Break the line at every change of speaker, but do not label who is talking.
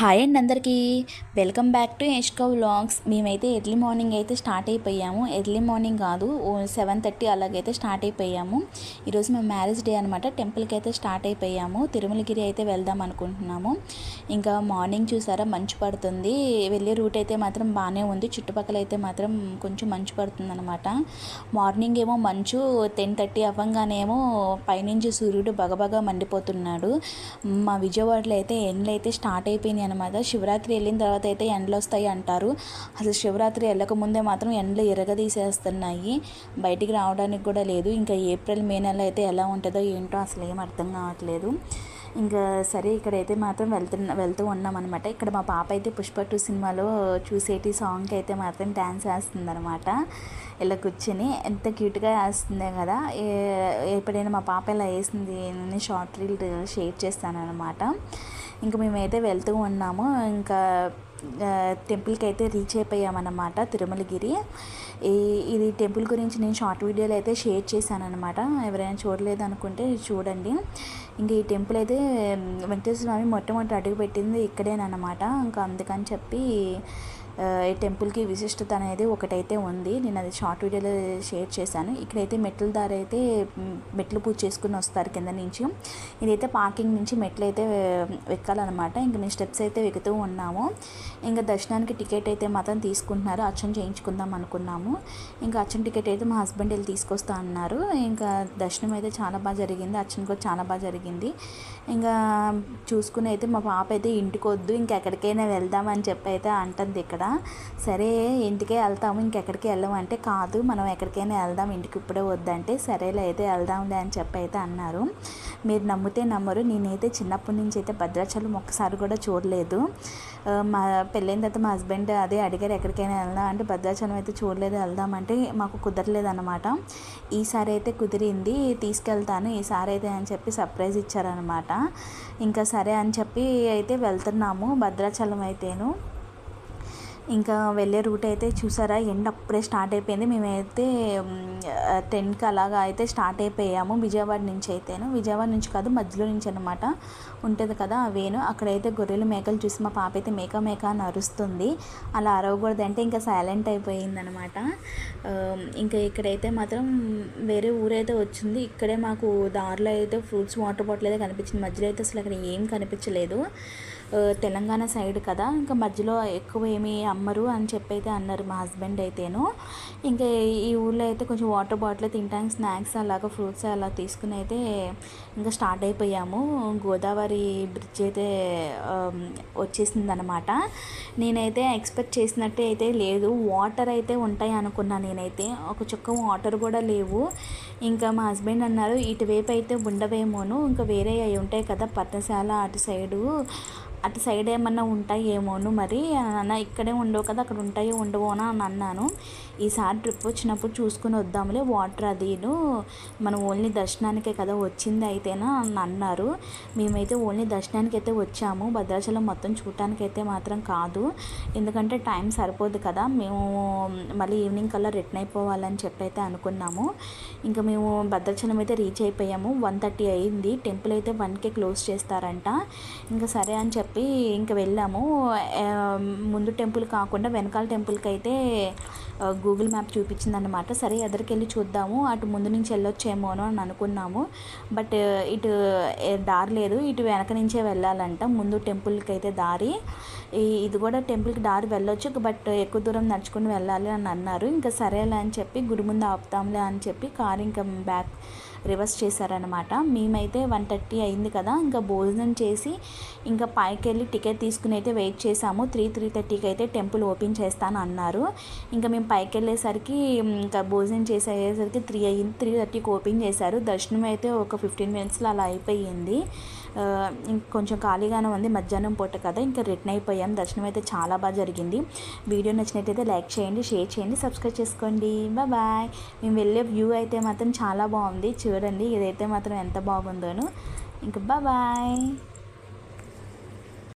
Hi అండి అందరికీ. Welcome back to Yashka vlogs. మేమైతే ఎర్లీ మార్నింగ్ అయితే స్టార్ట్ అయిపోయాము. ఎర్లీ మార్నింగ్ కాదు సెవెన్ థర్టీ అలాగైతే స్టార్ట్ అయిపోయాము. ఈరోజు మేము మ్యారేజ్ డే అనమాట టెంపుల్కి అయితే స్టార్ట్ అయిపోయాము. తిరుమలగిరి అయితే వెళ్దాం అనుకుంటున్నాము. ఇంకా మార్నింగ్ చూసారా మంచు పడుతుంది. వెళ్ళే రూట్ అయితే మాత్రం బాగానే ఉంది. చుట్టుపక్కల అయితే మాత్రం కొంచెం మంచు పడుతుంది అనమాట మార్నింగ్ ఏమో మంచు టెన్ థర్టీ అవ్వంగానేమో పైనుంచి సూర్యుడు బగబగా మండిపోతున్నాడు. మా విజయవాడలో అయితే ఎండ్లు అయితే స్టార్ట్ అయిపోయినాయి అనమాట. శివరాత్రి వెళ్ళిన తర్వాత అయితే ఎండలు వస్తాయి అంటారు. అసలు శివరాత్రి వెళ్ళక ముందే మాత్రం ఎండలు ఎరగదీసేస్తున్నాయి బయటికి రావడానికి కూడా లేదు. ఇంకా ఏప్రిల్ మే నెల అయితే ఎలా ఉంటుందో ఏంటో అసలు ఏం అర్థం కావట్లేదు. ఇంకా సరే ఇక్కడైతే మాత్రం వెళ్తున్న వెళ్తూ ఉన్నాం అనమాట ఇక్కడ మా పాప అయితే పుష్ప టూ సినిమాలో చూసేటి సాంగ్కి అయితే మాత్రం డ్యాన్స్ వేస్తుంది అనమాట ఇలా కూర్చొని ఎంత క్యూట్గా వేస్తుందే కదా. ఎప్పుడైనా మా పాప ఇలా వేసింది నేను షార్ట్ రీల్ షేర్ చేస్తాను అనమాట ఇంకా మేమైతే వెళ్తూ ఉన్నాము. ఇంకా టెంపుల్కి అయితే రీచ్ అయిపోయామన్నమాట తిరుమలగిరి. ఈ ఇది టెంపుల్ గురించి నేను షార్ట్ వీడియోలు అయితే షేర్ చేశాను అనమాట ఎవరైనా చూడలేదు అనుకుంటే చూడండి. ఇంకా ఈ టెంపుల్ అయితే వెంకటేశ్వర స్వామి మొట్టమొదటి అడుగు పెట్టింది ఇక్కడేనమాట ఇంకా అందుకని చెప్పి ఈ టెంపుల్కి విశిష్టత అనేది ఒకటైతే ఉంది. నేను అది షార్ట్ వీడియోలో షేర్ చేశాను. ఇక్కడైతే మెట్ల దారి అయితే మెట్లు పూజ చేసుకుని వస్తారు కింద నుంచి. ఇదైతే పార్కింగ్ నుంచి మెట్లు అయితే ఎక్కాలన్నమాట ఇంకా మేము స్టెప్స్ అయితే ఎక్కుతూ ఉన్నాము. ఇంకా దర్శనానికి టికెట్ అయితే మాత్రం తీసుకుంటున్నారు. అచ్చం చేయించుకుందాం అనుకున్నాము. ఇంకా అచ్చం టికెట్ అయితే మా హస్బెండ్ వెళ్ళి తీసుకొస్తా అన్నారు. ఇంకా దర్శనం అయితే చాలా బాగా జరిగింది. అచ్చం కూడా చాలా బాగా జరిగింది. ఇంకా చూసుకుని అయితే మా పాప అయితే ఇంటికి వద్దు. ఇంకెక్కడికైనా వెళ్దామని చెప్పి అయితే అంటుంది ఇక్కడ. సరే ఇంటికే వెళ్తాము ఇంకెక్కడికి వెళ్ళాము అంటే కాదు మనం ఎక్కడికైనా వెళ్దాం ఇంటికి ఇప్పుడే వద్దంటే సరేలే అయితే వెళ్దాంలే అని చెప్పి అయితే అన్నారు. మీరు నమ్మితే నమ్మరు నేనైతే చిన్నప్పటి నుంచి అయితే భద్రాచలం ఒక్కసారి కూడా చూడలేదు. మా పెళ్ళైన తర్వాత మా హస్బెండ్ అదే అడిగారు ఎక్కడికైనా వెళ్దాం అంటే భద్రాచలం అయితే చూడలేదు వెళ్దామంటే మాకు కుదరలేదు అనమాట ఈసారి అయితే కుదిరింది తీసుకెళ్తాను ఈసారి అయితే అని చెప్పి సర్ప్రైజ్ ఇచ్చారనమాట ఇంకా సరే అని చెప్పి అయితే వెళ్తున్నాము భద్రాచలం అయితేను. ఇంకా వెళ్ళే రూట్ అయితే చూసారా? ఎండ అప్పుడే స్టార్ట్ అయిపోయింది. మేమైతే టెన్కి అలాగా అయితే స్టార్ట్ అయిపోయాము. విజయవాడ నుంచి అయితేను. విజయవాడ నుంచి కాదు మధ్యలో నుంచి అనమాట ఉంటుంది కదా ఆ వేను అక్కడైతే గొర్రెలు మేకలు చూసి మా పాప అయితే మేక మేక అని అరుస్తుంది. అలా అరవకూడదు అంటే ఇంకా సైలెంట్ అయిపోయింది అనమాట ఇంకా ఇక్కడైతే మాత్రం వేరే ఊరైతే వచ్చింది. ఇక్కడే మాకు దారిలో అయితే ఫ్రూట్స్ వాటర్ బాటిల్ అయితే కనిపించింది. మధ్యలో అయితే అసలు అక్కడ ఏం కనిపించలేదు. తెలంగాణ సైడ్ కదా. ఇంకా మధ్యలో ఎక్కువ ఏమీ అమ్మరు అని చెప్పి అయితే అన్నారు మా హస్బెండ్ అయితేను. ఇంకా ఈ ఊళ్ళో అయితే కొంచెం వాటర్ బాటిల్ తినడానికి స్నాక్స్ అలాగా ఫ్రూట్స్ అలా తీసుకుని అయితే ఇంకా స్టార్ట్ అయిపోయాము. గోదావరి బ్రిడ్జ్ అయితే వచ్చేసింది అనమాట నేనైతే ఎక్స్పెక్ట్ చేసినట్టే అయితే లేదు. వాటర్ అయితే ఉంటాయి అనుకున్నాను నేనైతే. ఒక చుక్క వాటర్ కూడా లేవు. ఇంకా మా హస్బెండ్ అన్నారు ఇటువైపు అయితే ఉండవేమోను. ఇంకా వేరే అవి ఉంటాయి కదా పట్టశాల అటు సైడు అటు సైడ్ ఏమన్నా ఉంటాయేమోను మరి అన్న ఇక్కడే ఉండవు కదా అక్కడ ఉంటాయో ఉండవోనా అని అన్నాను. ఈసారి ట్రిప్ వచ్చినప్పుడు చూసుకుని వద్దాములే వాటర్ అదిను మనం ఓన్లీ దర్శనానికే కదా వచ్చింది అయితేనా అని అన్నారు. మేమైతే ఓన్లీ దర్శనానికి అయితే వచ్చాము భద్రాచలం మొత్తం చూడటానికైతే మాత్రం కాదు. ఎందుకంటే టైం సరిపోదు కదా మేము మళ్ళీ ఈవినింగ్ కల్లా రిటర్న్ అయిపోవాలని చెప్పి అయితే అనుకున్నాము. ఇంకా మేము భద్రాచలం అయితే రీచ్ అయిపోయాము వన్ థర్టీ అయింది టెంపుల్ అయితే వన్కే క్లోజ్ చేస్తారంట. ఇంకా సరే అని చెప్పి చెప్పి ఇంకా వెళ్ళాము. ముందు టెంపుల్ కాకుండా వెనకాల టెంపుల్కి అయితే గూగుల్ మ్యాప్ చూపించిందనమాట సరే ఎదరికెళ్ళి చూద్దాము. అటు ముందు నుంచి వెళ్ళొచ్చేమోనో అని అనుకున్నాము. బట్ ఇటు దారి లేదు. ఇటు వెనక నుంచే వెళ్ళాలంట. ముందు టెంపుల్కి అయితే దారి ఇది కూడా టెంపుల్కి దారి వెళ్ళొచ్చు. బట్ ఎక్కువ దూరం నడుచుకుని వెళ్ళాలి అని అన్నారు. ఇంకా సరేలే అని చెప్పి గుడి ముందు ఆపుతాంలే అని చెప్పి కార్ ఇంకా బ్యాక్ రివర్స్ చేశారనమాట మేమైతే వన్ థర్టీ అయింది కదా ఇంకా భోజనం చేసి ఇంకా పైకి వెళ్ళి టికెట్ తీసుకుని అయితే వెయిట్ చేసాము. త్రీ త్రీ థర్టీకి అయితే టెంపుల్ ఓపెన్ చేస్తాను అన్నారు. ఇంకా మేము పైకి వెళ్ళేసరికి ఇంకా భోజనం చేసేసరికి త్రీ అయ్యింది త్రీ థర్టీకి ఓపెన్ చేశారు. దర్శనం అయితే ఒక ఫిఫ్టీన్ మినిట్స్లో అలా అయిపోయింది. కొంచెం ఖాళీగానే ఉంది మధ్యాహ్నం పూట కదా ఇంకా రిటర్న్ అయిపోయాం. దర్శనం అయితే చాలా బాగా జరిగింది. వీడియో నచ్చినట్టయితే లైక్ చేయండి షేర్ చేయండి సబ్స్క్రైబ్ చేసుకోండి. బాయ్ మేము వెళ్ళే వ్యూ అయితే మాత్రం చాలా బాగుంది. చూడండి ఇదైతే మాత్రం ఎంత బాగుందోను. ఇంకా బాయ్.